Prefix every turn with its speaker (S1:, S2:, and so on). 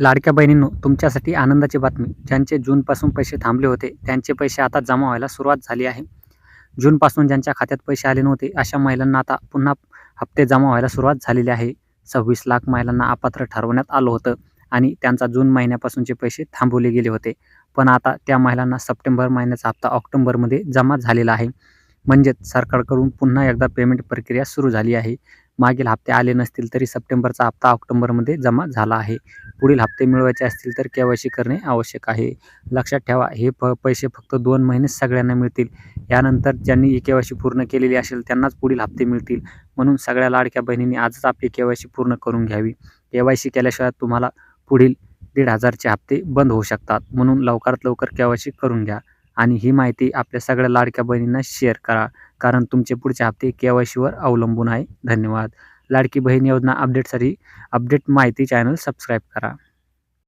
S1: लाडक्या बहिणींनो तुमच्यासाठी आनंदाची बातमी. ज्यांचे जूनपासून पैसे थांबले होते त्यांचे पैसे आता जमा व्हायला सुरुवात झाली आहे. जूनपासून ज्यांच्या खात्यात पैसे आले नव्हते अशा महिलांना आता पुन्हा हप्ते जमा व्हायला सुरुवात झालेली आहे. सव्वीस लाख महिलांना अपात्र ठरवण्यात आलं होतं आणि त्यांचा जून महिन्यापासूनचे पैसे थांबवले गेले होते. पण आता त्या महिलांना सप्टेंबर महिन्याचा हप्ता ऑक्टोंबरमध्ये जमा झालेला आहे. म्हणजेच सरकारकडून पुन्हा एकदा पेमेंट प्रक्रिया सुरू झाली आहे. मागील हप्ते आले नसतील तरी सप्टेंबरचा हप्ता ऑक्टोबरमध्ये जमा झाला आहे. पुढील हप्ते मिळवायचे असतील तर के वाय सी करणे आवश्यक आहे. लक्षात ठेवा हे प पैसे फक्त दोन महिनेच सगळ्यांना मिळतील. यानंतर ज्यांनी के वाय सी पूर्ण केलेली असेल त्यांनाच पुढील हप्ते मिळतील. म्हणून सगळ्या लाडक्या बहिणींनी आजच आपली के वाय सी पूर्ण करून घ्यावी. के वाय सी केल्याशिवाय तुम्हाला पुढील दीड हजारचे हप्ते बंद होऊ शकतात. म्हणून लवकरात लवकर के वाय सी करून घ्या आणि ही माहिती आपल्या सगळ्या लाडक्या बहिणींना शेअर करा. कारण तुमचे पुढचे हप्ते के वाय सीवर अवलंबून आहे. धन्यवाद. लाडकी बहीण योजना अपडेटसाठी अपडेट माहिती चॅनल सबस्क्राईब करा.